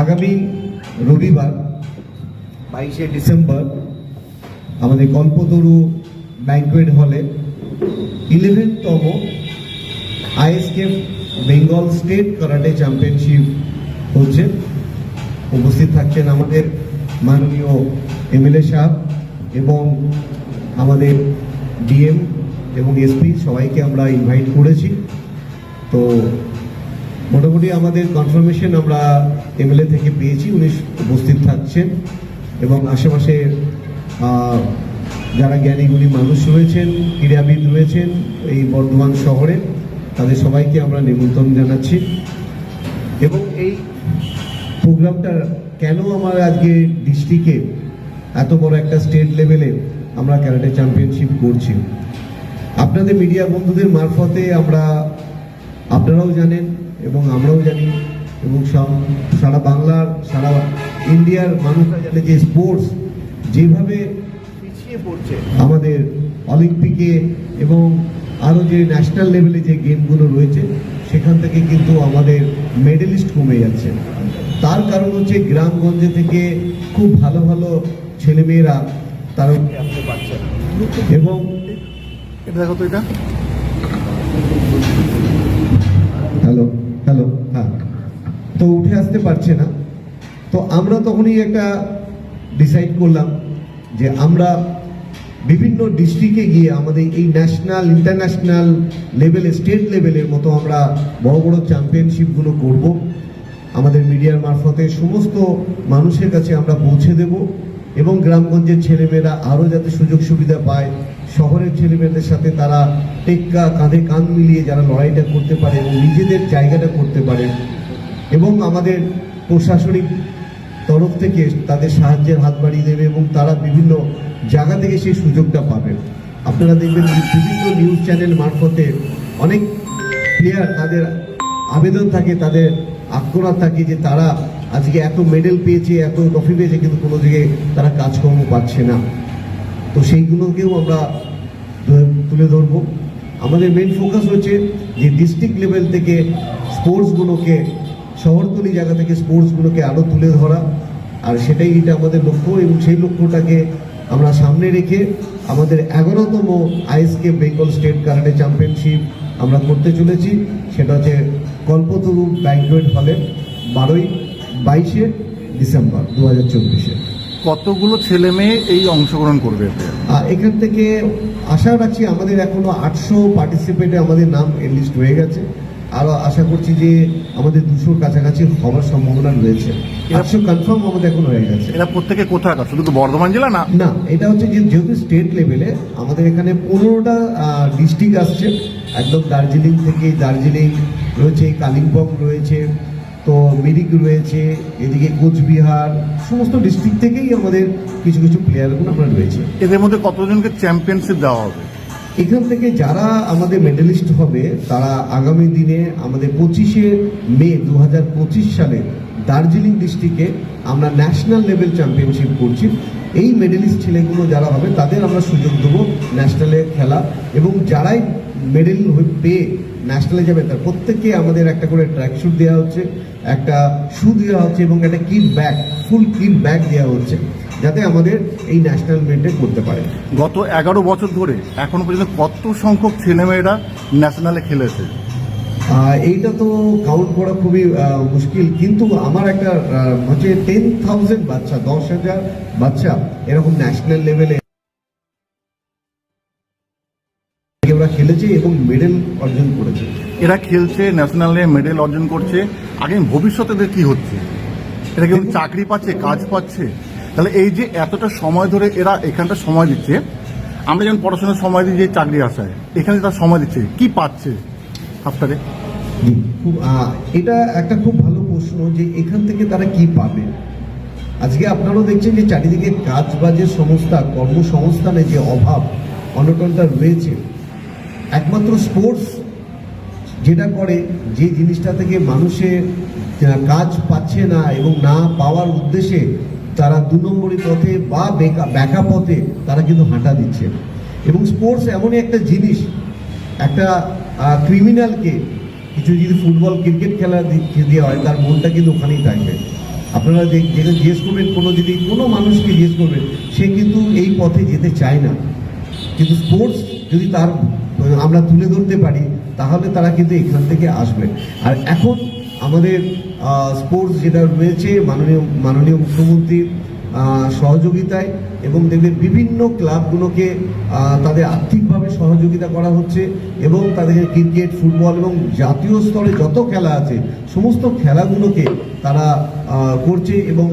আগামী রবিবার, বাইশে ডিসেম্বর, আমাদের কল্পতরু ব্যাঙ্কোয়েট হলে ইলেভেনতম ISKF Bengal state karate championship হচ্ছে। উপস্থিত থাকছেন আমাদের মাননীয় এমএলএ সাহেব এবং আমাদের ডিএম এবং এসপি সবাইকে আমরা ইনভাইট করেছি। তো মোটামুটি আমাদের কনফার্মেশন আমরা এমএলএ থেকে পেয়েছি, উনি উপস্থিত থাকছেন এবং আশেপাশে যারা জ্ঞানীগুণী মানুষ রয়েছেন, ক্রীড়াবিদ রয়েছেন এই বর্ধমান শহরে, তাদের সবাইকে আমরা নিমন্ত্রণ জানাচ্ছি। এবং এই প্রোগ্রামটা কেন আমার আজকে ডিস্ট্রিক্টে এত বড় একটা স্টেট লেভেলে আমরা ক্যারাটে চ্যাম্পিয়নশিপ করছি? আপনাদের মিডিয়া বন্ধুদের মারফতে আমরা আপনারাও জানেন এবং আমরাও জানি এবং সারা বাংলার, সারা ইন্ডিয়ার মানুষরা জানে যে স্পোর্টস যেভাবে পিছিয়ে পড়ছে আমাদের অলিম্পিকে এবং আরও যে ন্যাশনাল লেভেলে যে গেমগুলো রয়েছে, সেখান থেকে কিন্তু আমাদের মেডেলিস্ট কমে যাচ্ছে। তার কারণ হচ্ছে গ্রামগঞ্জে থেকে খুব ভালো ভালো ছেলেমেয়েরা তারা আসতে পারছে এবং এটা দেখো তো এটা। হ্যালো হ্যালো হ্যাঁ। তো উঠে আসতে পারছে না। তো আমরা তখনই একটা ডিসাইড করলাম যে আমরা বিভিন্ন ডিস্ট্রিক্টে গিয়ে আমাদের এই ন্যাশনাল ইন্টারন্যাশনাল লেভেলে স্টেট লেভেলের মতো আমরা বড় বড় চ্যাম্পিয়নশিপগুলো করব। আমাদের মিডিয়ার মারফতে সমস্ত মানুষের কাছে আমরা পৌঁছে দেব। এবং গ্রামগঞ্জের ছেলেমেয়েরা আরও যাতে সুযোগ সুবিধা পায়, শহরের ছেলেমেয়েদের সাথে তারা টেক্কা কাঁধে কাঁধ মিলিয়ে যারা লড়াইটা করতে পারে এবং নিজেদের জায়গাটা করতে পারে। এবং আমাদের প্রশাসনিক তরফ থেকে তাদের সাহায্যের হাত বাড়িয়ে দেবে এবং তারা বিভিন্ন জায়গা থেকে সেই সুযোগটা পাবে। আপনারা দেখবেন বিভিন্ন নিউজ চ্যানেল মারফতে অনেক প্লেয়ার তাদের আবেদন থাকে, তাদের আক্রোনার থাকে যে তারা আজকে এত মেডেল পেয়েছে, এত ট্রফি পেয়েছে, কিন্তু কোনো দিকে তারা কাজকর্ম পাচ্ছে না। তো সেইগুলোকেও আমরা তুলে ধরবো। আমাদের মেন ফোকাস হচ্ছে যে ডিস্ট্রিক্ট লেভেল থেকে স্পোর্টসগুলোকে শহরতলি জায়গা থেকে স্পোর্টসগুলোকে আরও তুলে ধরা। আর সেটাই এটা আমাদের লক্ষ্য এবং সেই লক্ষ্যটাকে আমরা সামনে রেখে আমাদের এগারোতম ISK Bengal state karate championship আমরা করতে চলেছি। সেটা হচ্ছে কল্পতরু ব্যাঙ্কোয়েট হলে বারোই বাইশে ডিসেম্বর দু হাজার চব্বিশে। কতগুলো ছেলে মেয়ে এই অংশগ্রহণ করবে এখান থেকে আশা রাখছি আমাদের এখনও আটশো পার্টিসিপেটে আমাদের নাম লিস্ট হয়ে গেছে। আরও আশা করছি যে আমাদের দুশোর কাছাকাছি হওয়ার সম্ভাবনা রয়েছে। আটশো কনফার্ম আমাদের এখন হয়ে গেছে। এটা প্রত্যেকে কোথাকার শুধু বর্ধমান জেলা না? না এটা হচ্ছে যে যেহেতু স্টেট লেভেলে আমাদের এখানে পনেরোটা ডিস্ট্রিক্ট আসছে। একদম দার্জিলিং থেকে দার্জিলিং রয়েছে কালিম্পং রয়েছে তো মিরিক রয়েছে এদিকে কোচবিহার সমস্ত ডিস্ট্রিক্ট থেকেই আমাদের কিছু কিছু প্লেয়ারগুলো আমরা রয়েছে। এদের মধ্যে কতজনকে চ্যাম্পিয়নশিপ দেওয়া হবে? এখান থেকে যারা আমাদের মেডেলিস্ট হবে তারা আগামী দিনে আমাদের পঁচিশে মে দু হাজার পঁচিশ সালে দার্জিলিং ডিস্ট্রিক্টে আমরা ন্যাশনাল লেভেল চ্যাম্পিয়নশিপ করছি। এই মেডেলিস্ট ছেলেগুলো যারা হবে তাদের আমরা সুযোগ দেবো ন্যাশনালে খেলা। এবং যারাই মেডেল পেয়ে ন্যাশনালে যাবে তার প্রত্যেককে আমাদের একটা করে ট্র্যাক শুট দেওয়া হচ্ছে একটা শু দেওয়া হচ্ছে এবং একটা kit bag full kit bag দেওয়া হচ্ছে যাতে আমাদের এই ন্যাশনাল মেনটেন করতে পারে। গত এগারো বছর ধরে এখনও পর্যন্ত কত সংখ্যক ছেলেমেয়েরা ন্যাশনালে খেলেছে? এইটা তো কাউন্ট করা খুবই মুশকিল কিন্তু আমার একটা হচ্ছে টেন থাউজেন্ড বাচ্চা দশ হাজার বাচ্চা এরকম ন্যাশনাল লেভেলে ওরা খেলেছে এবং মেডেল অর্জন করেছে। এরা খেলছে ন্যাশনালে মেডেল অর্জন করছে। আগামী ভবিষ্যতে এদের কি হচ্ছে? এরা কেউ চাকরি পাচ্ছে কাজ পাচ্ছে? তাহলে এই যে এতটা সময় ধরে এরা এখানটা সময় দিচ্ছে আমরা যেমন পড়াশোনার সময় দিই যে চাকরি আসায় এখানে তারা সময় দিচ্ছে কি পাচ্ছে? আফটারে খুব এটা একটা খুব ভালো প্রশ্ন যে এখান থেকে তারা কি পাবে? আজকে আপনারাও দেখছেন যে চারিদিকে কাজ বাজের সংস্থা কর্মসংস্থানে যে অভাব অনটনটা রয়েছে। একমাত্র স্পোর্টস যেটা করে যে জিনিসটা থেকে মানুষের কাজ পাচ্ছে না এবং না পাওয়ার উদ্দেশ্যে তারা দু নম্বরী পথে বা ব্যাকা পথে তারা কিন্তু হাঁটা দিচ্ছে এবং স্পোর্টস এমনই একটা জিনিস, একটা ক্রিমিনালকে কিছু যদি ফুটবল ক্রিকেট খেলা দেওয়া হয়, তার মনটা কিন্তু ওখানেই থাকবে আপনারা যেটা জিজ্ঞেস করবেন, কোনো যদি, কোনো মানুষকে জিজ্ঞেস করবেন, সে কিন্তু এই পথে যেতে চায় না। কিন্তু স্পোর্টস যদি তার আমরা তুলে ধরতে পারি, তাহলে তারা কিন্তু এখান থেকে আসবে। আর এখন আমাদের স্পোর্টস যেটা রয়েছে, মাননীয় মাননীয় মুখ্যমন্ত্রীর সহযোগিতায় এবং দেখবেন বিভিন্ন ক্লাবগুলোকে তাদের আর্থিকভাবে সহযোগিতা করা হচ্ছে এবং তাদের ক্রিকেট, ফুটবল এবং জাতীয় স্তরে যত খেলা আছে, সমস্ত খেলাগুলোকে তারা করছে এবং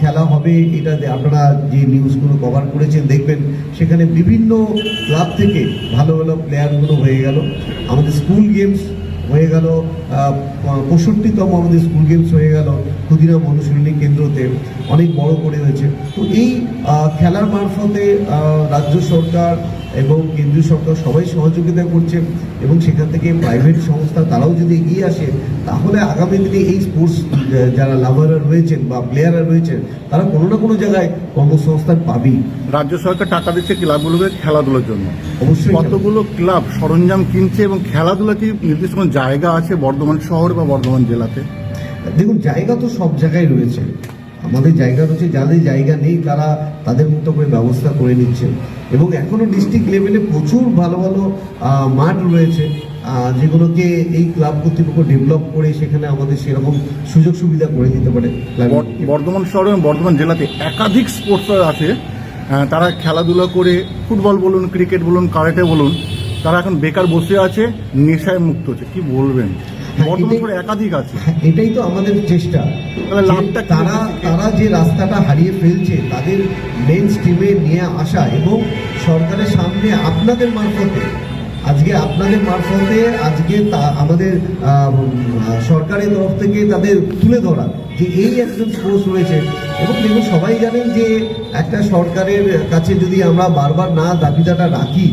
খেলা হবে। এটা আপনারা যে নিউজগুলো কভার করেছেন, দেখবেন সেখানে বিভিন্ন ক্লাব থেকে ভালো ভালো প্লেয়ারগুলো হয়ে গেল। আমাদের স্কুল গেমস হয়ে গেল পঁয়ষট্টিতম আমাদের স্কুল গেমস হয়ে গেল, ক্ষুদিরাম অনুশীলনী কেন্দ্রতে অনেক বড় করে হয়েছে। তো এই খেলার মারফতে রাজ্য সরকার এবং কেন্দ্রীয় সরকার সবাই সহযোগিতা করছে এবং সেখান থেকে প্রাইভেট সংস্থা তারাও যদি এগিয়ে আসে তাহলে আগামী দিনে এই স্পোর্টস যারা লাভাররা রয়েছেন বা প্লেয়াররা রয়েছেন তারা কোনো না কোনো জায়গায় কর্মসংস্থান পাবেই। রাজ্য সরকার টাকা দিচ্ছে ক্লাবগুলোকে খেলাধুলার জন্য। অবশ্যই কতগুলো ক্লাব সরঞ্জাম কিনছে এবং খেলাধুলা কি নির্দিষ্ট কোনো জায়গা আছে বর্ধমান শহর বা বর্ধমান জেলাতে? দেখুন জায়গা তো সব জায়গায় রয়েছে। আমাদের জায়গা রয়েছে, যাদের জায়গা নেই তারা তাদের মতো করে ব্যবস্থা করে নিচ্ছেন এবং এখনও ডিস্ট্রিক্ট লেভেলে প্রচুর ভালো ভালো মাঠ রয়েছে যেগুলোকে এই ক্লাব কর্তৃপক্ষ ডেভেলপ করে সেখানে আমাদের সেরকম সুযোগ সুবিধা করে দিতে পারে। বর- বর্ধমান শহর এবং বর্ধমান জেলাতে একাধিক স্পোর্টস আছে তারা খেলাধুলা করে ফুটবল বলুন ক্রিকেট বলুন কারাটে বলুন, তারা এখন বেকার বসে আছে, নেশায় মুক্ত হচ্ছে। কি বলবেন? এটাই- শহরে একাধিক আছে এটাই তো আমাদের চেষ্টা তারা? তারা যে রাস্তাটা হারিয়ে ফেলছে তাদের মেন স্ট্রিমে নিয়ে আসা এবং সরকারের সামনে আপনাদের মারফতে আজকে আপনাদের মারফতে আজকে তা- আমাদের সরকারের তরফ থেকে তাদের তুলে ধরা যে এই একজন স্পোর্টস রয়েছে এবং দেখুন সবাই জানেন যে একটা সরকারের কাছে যদি আমরা বারবার না দাবিদাটা রাখি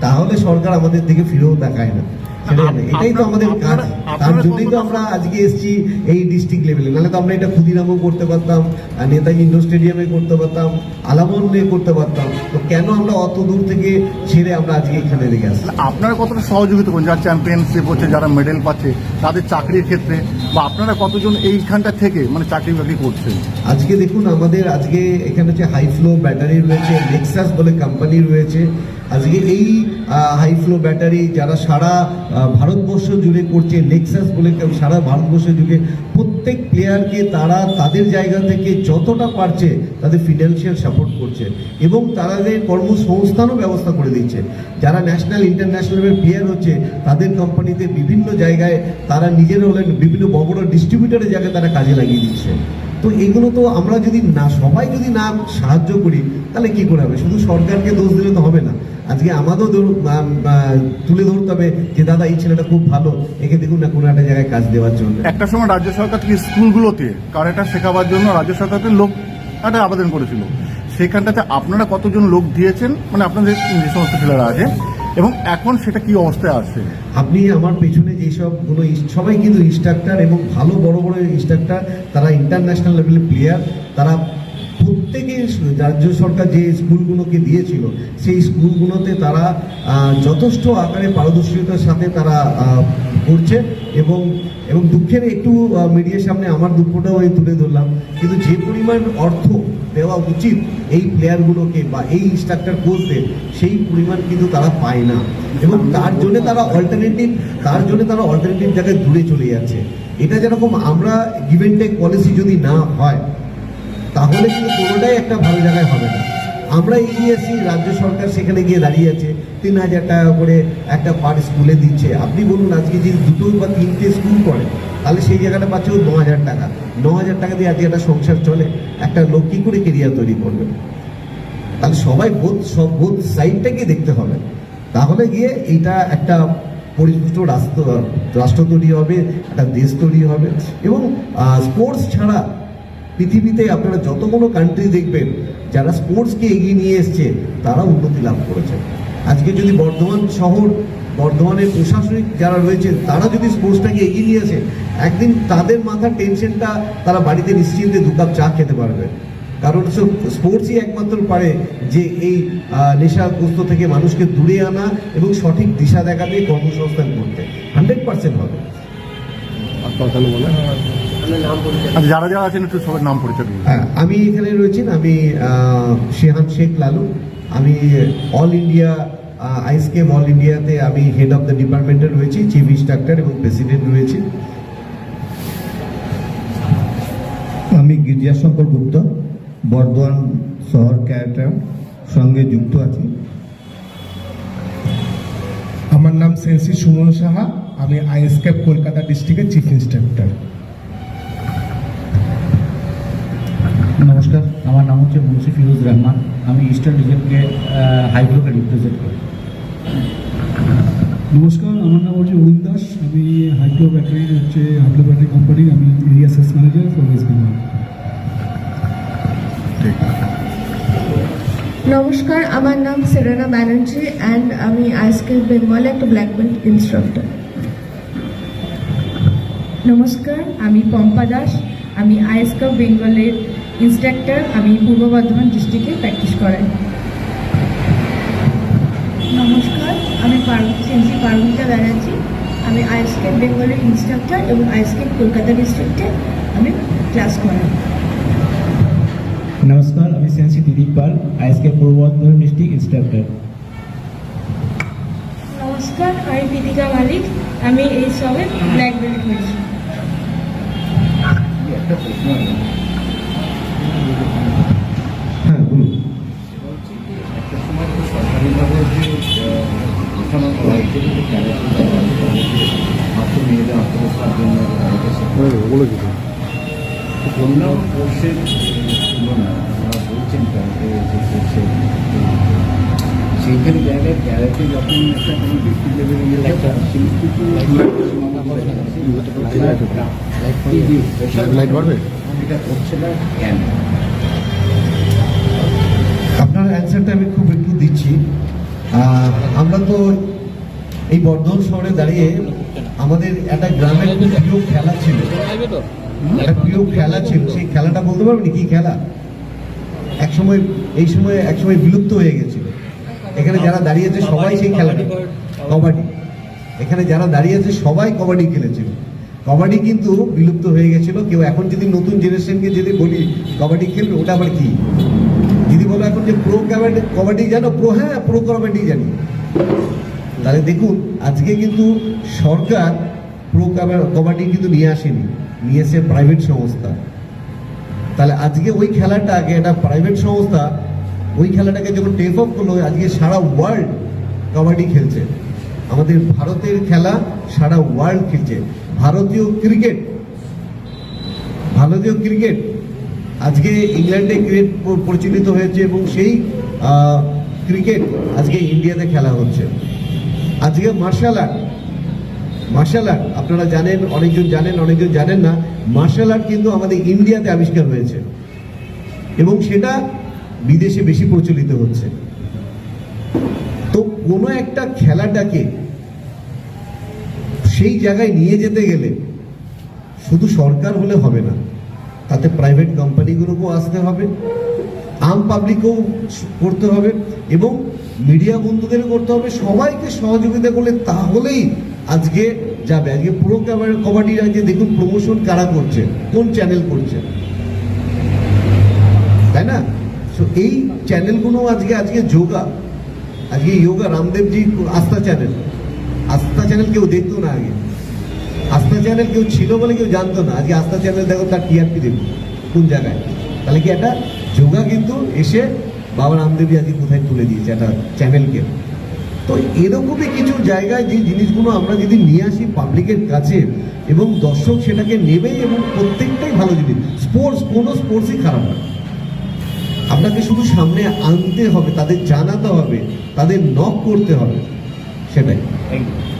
তাহলে সরকার আমাদের দিকে ফিরেও দেখায় না। এটাই তো আমাদের কাজ। আপনারা- তার জন্যই তো কতটা- আমরা আজকে এসেছি এই ডিস্ট্রিক্ট লেভেলে নাহলে তো আমরা এটা ক্ষুদিরামও করতে পারতাম নেতাজি ইন্ডোর স্টেডিয়ামে করতে পারতাম আলামনে করতে পারতাম। তো কেন আমরা অত দূর থেকে ছেড়ে আমরা আজকে এখানে লেগে আসলাম? আপনারা কতটা সহযোগিতা করুন? যারা চ্যাম্পিয়নশিপ হচ্ছে যারা মেডেল পাচ্ছে তাদের চাকরির ক্ষেত্রে বা আপনারা কতজন এইখানটা থেকে মানে চাকরি বাকরি করছেন? আজকে দেখুন আমাদের আজকে এখানে হচ্ছে হাই ফ্লো ব্যাটারি রয়েছে নেক্সাস বলে কোম্পানি রয়েছে আজকে এই হাই ফ্লো ব্যাটারি যারা সারা ভারতবর্ষ জুড়ে করছে নেক্সাস বলে সারা ভারতবর্ষ জুড়ে, প্রত্যেক প্লেয়ারকে তারা তাদের জায়গা থেকে যতটা পারছে, তাদের ফিনান্সিয়াল সাপোর্ট করছে। এবং তাদের কর্মসংস্থানও ব্যবস্থা করে দিচ্ছে। যারা ন্যাশনাল ইন্টারন্যাশনাল প্লেয়ার হচ্ছে, তাদের কোম্পানিতে বিভিন্ন জায়গায় তারা নিজেরা হলেন বিভিন্ন বড় বড় ডিস্ট্রিবিউটারের জায়গায় তারা কাজে লাগিয়ে দিচ্ছে। তো এগুলো তো আমরা যদি না, সবাই যদি না সাহায্য করি, তাহলে কি করে হবে? শুধু সরকারকে দোষ দিলে তো হবে না। আজকে আমাদেরও তুলে ধরতে হবে যে দাদা এই ছেলেটা খুব ভালো একে দেখুন না কোনো একটা জায়গায় কাজ দেওয়ার জন্য। একটা সময় রাজ্য সরকার থেকে স্কুলগুলোতে কারাটা শেখাবার জন্য রাজ্য সরকার থেকে লোক একটা আবেদন করেছিল। সেখানটাতে আপনারা কতজন লোক দিয়েছেন? মানে আপনাদের যে সমস্ত ছেলেরা আছে এবং এখন সেটা কি অবস্থায় আছে আপনি আমার পেছনে যেসবগুলো ইস- সবাই কিন্তু ইনস্ট্রাক্টর এবং ভালো বড় বড় ইনস্ট্রাক্টর তারা ইন্টারন্যাশনাল লেভেলের প্লেয়ার তারা প্রত্যেকে রাজ্য সরকার যে স্কুলগুলোকে দিয়েছিল, সেই স্কুলগুলোতে তারা যথেষ্ট আকারে পারদর্শিতার সাথে তারা করছে এবং এবং দুঃখের একটু মিডিয়ার সামনে আমার দুঃখটাও আমি তুলে ধরলাম। কিন্তু যে পরিমাণ অর্থ দেওয়া উচিত এই প্লেয়ারগুলোকে বা এই ইনস্ট্রাক্টর কোচদের সেই পরিমাণ কিন্তু তারা পায় না। এবং তার জন্য তারা অল্টারনেটিভ তার জন্য তারা অল্টারনেটিভ জায়গায় দূরে চলে যাচ্ছে। এটা যেরকম আমরা গিভেন টেক পলিসি যদি না হয় তাহলে কিন্তু কোনোটাই একটা ভালো জায়গায় হবে না। আমরা এগিয়ে এসেছি রাজ্য সরকার সেখানে গিয়ে দাঁড়িয়ে আছে, তিন হাজার টাকা করে একটা পার স্কুলে দিচ্ছে। আপনি বলুন, আজকে যদি দুটো বা তিনটে স্কুল করে, তাহলে সেই জায়গাটা পাচ্ছে ন হাজার টাকা। ন হাজার টাকা দিয়ে আজকে একটা সংসার চলে, একটা লোক কী করে কেরিয়ার তৈরি করবে? তাহলে সবাই বোধ সব বোধ সাইডটাকে দেখতে হবে। তাহলে গিয়ে এইটা একটা পরিপুষ্ট রাষ্ট্র রাষ্ট্র তৈরি হবে, একটা দেশ তৈরি হবে। এবং স্পোর্টস ছাড়া পৃথিবীতে আপনারা যত কোনো কান্ট্রি দেখবেন, যারা স্পোর্টসকে এগিয়ে নিয়ে এসছে, তারা উন্নতি লাভ করেছে। আজকে যদি বর্ধমান শহর, বর্ধমানের প্রশাসনিক যারা রয়েছে, তারা যদি স্পোর্টসটাকে এগিয়ে নিয়ে আসে, একদিন তাদের মাথার টেনশনটা তারা বাড়িতে নিশ্চিন্তে দু কাপ চা খেতে পারবে। কারণ স্পোর্টসই একমাত্র পারে যে এই নেশাগ্রস্ত থেকে মানুষকে দূরে আনা এবং সঠিক দিশা দেখাতে কর্মসংস্থান করতে। হান্ড্রেড পার্সেন্ট হবে। আচ্ছা যারা যারা আছেন একটু সবার নাম পরিচয় হ্যাঁ, আমি এখানে রয়েছেন আমি শেহান শেখ লালু। আমি অল ইন্ডিয়া আইসকেম অল ইন্ডিয়াতে আমি হেড অফ দ্য ডিপার্টমেন্টে রয়েছি চিফ ইন্সট্রাক্টর এবং প্রেসিডেন্ট রয়েছি। আমি গিরিজাশঙ্কর গুপ্ত বর্ধমান শহর ক্যারেক্টার সঙ্গে যুক্ত আছি। আমার নাম সেন্সি সুমন সাহা আমি আইএসকেপ কলকাতা ডিস্ট্রিক্টের চিফ ইন্সট্রাক্টর আমার নাম হচ্ছে মুন্সি ফিরোজ রহমান। আমি ইস্টার্ন রিজনকে হাইগ্রোকে রিপ্রেজেন্ট করি। নমস্কার আমার নাম হচ্ছে অরুণ দাস। আমি হাইড্রো ব্যাটারির হচ্ছে হাইড্রো ব্যাটারি কোম্পানির আমি area sales manager for West Bengal নমস্কার আমার নাম সেরেনা ব্যানার্জি অ্যান্ড আমি আইসকেল বেঙ্গলে একটা ব্ল্যাক বেল্ট ইনস্ট্রাক্টর নমস্কার আমি পম্পা দাস। আমি আইএসকাপ বেঙ্গলের ইনস্ট্রাক্টর আমি পূর্ব বর্ধমান ডিস্ট্রিক্টে প্র্যাকটিস করাই। নমস্কার আমি পার্বতী সেন্সি পার্বতিতা ব্যানার্জি আমি আইসকেপ বেঙ্গলের ইনস্ট্রাক্টর এবং আইসকেপ কলকাতা ডিস্ট্রিক্টে আমি ক্লাস করাই। নমস্কার আমি সেন্সি দিলীপ পাল আইএসকে পূর্ব বর্ধমান ডিস্ট্রিক্ট ইনস্ট্রাক্টর নমস্কার আমি বিদিকা মালিক আমি এই সবে ব্ল্যাক বেল্ট হয়েছি হ্যাঁ জায়গায় ক্যারাটে যখন একটা কোনো ডিস্ট্রিক্ট লেভেলে লাইট বাড়বে? এটা করছে না কেন? আপনার অ্যান্সারটা আমি খুব একটু দিচ্ছি। আমরা তো এই বর্ধমান শহরে দাঁড়িয়ে আমাদের একটা গ্রামের প্রিয় খেলা ছিল। একটা প্রিয় খেলা ছিল। সেই খেলাটা বলতে পারবেন কি খেলা? এক সময় এই সময় এক সময় বিলুপ্ত হয়ে গেছিল এখানে যারা দাঁড়িয়েছে সবাই সেই খেলাটা। কবাডি। এখানে যারা দাঁড়িয়েছে সবাই কবাডি খেলেছিল। কবাডি কিন্তু বিলুপ্ত হয়ে গেছিল। কেউ এখন যদি নতুন জেনারেশনকে যদি বলি, কবাডি খেলবে, ওটা আবার কি? যদি বলো এখন যে প্রো কাবাডি, কবাডি জানো? প্রো হ্যাঁ প্রো কবাডি জানি। তাহলে দেখুন, আজকে কিন্তু সরকার প্রো কবাডি কিন্তু নিয়ে আসেনি। নিয়ে এসে প্রাইভেট সংস্থা। তাহলে আজকে ওই খেলাটাকে, একটা প্রাইভেট সংস্থা, ওই খেলাটাকে যখন টেক অফ করল, আজকে সারা ওয়ার্ল্ড কবাডি খেলছে। আমাদের ভারতের খেলা সারা ওয়ার্ল্ড খেলছে। ভারতীয় ক্রিকেট ভারতীয় ক্রিকেট আজকে ইংল্যান্ডে ক্রিকেট প্রচলিত হয়েছে এবং সেই ক্রিকেট আজকে ইন্ডিয়াতে খেলা হচ্ছে। আজকে মার্শাল আর্ট মার্শাল আর্ট, আপনারা জানেন, অনেকজন জানেন অনেকজন জানেন না, মার্শাল আর্ট কিন্তু আমাদের ইন্ডিয়াতে আবিষ্কার হয়েছে এবং সেটা বিদেশে বেশি প্রচলিত হচ্ছে। তো কোনো একটা খেলাটাকে সেই জায়গায় নিয়ে যেতে গেলে শুধু সরকার হলে হবে না, তাতে প্রাইভেট কোম্পানিগুলোকেও আসতে হবে, আম পাবলিকও করতে হবে এবং মিডিয়া বন্ধুদের করতে হবে। সবাইকে সহযোগিতা করলে তাহলেই আজকে যাবে আজকে পুরো কাবা- কবাডির আজকে দেখুন প্রমোশন কারা করছে, কোন চ্যানেল করছে। তাই না? তো এই চ্যানেলগুলো আজকে আজকে যোগা আজকে যোগা রামদেবজি আস্থা চ্যানেল আস্থা চ্যানেল কেউ দেখতো না আগে। আস্থা চ্যানেল কেউ ছিল বলে কেউ জানতো না। আজকে আস্থা চ্যানেল দেখো তার টিআরপি দেখো কোন জায়গায়। তাহলে কি একটা যোগা কিন্তু এসে বাবা রামদেবী আজকে কোথায় তুলে দিয়েছে একটা চ্যানেলকে। তো এরকমই কিছু জায়গায় যে জিনিসগুলো আমরা যদি নিয়ে আসি পাবলিকের কাছে এবং দর্শক সেটাকে নেবে এবং প্রত্যেকটাই ভালো জিনিস। স্পোর্টস, কোনো স্পোর্টসই খারাপ না। আপনাকে শুধু সামনে আনতে হবে, তাদের জানাতে হবে, তাদের নক করতে হবে। সেটাই Thank you.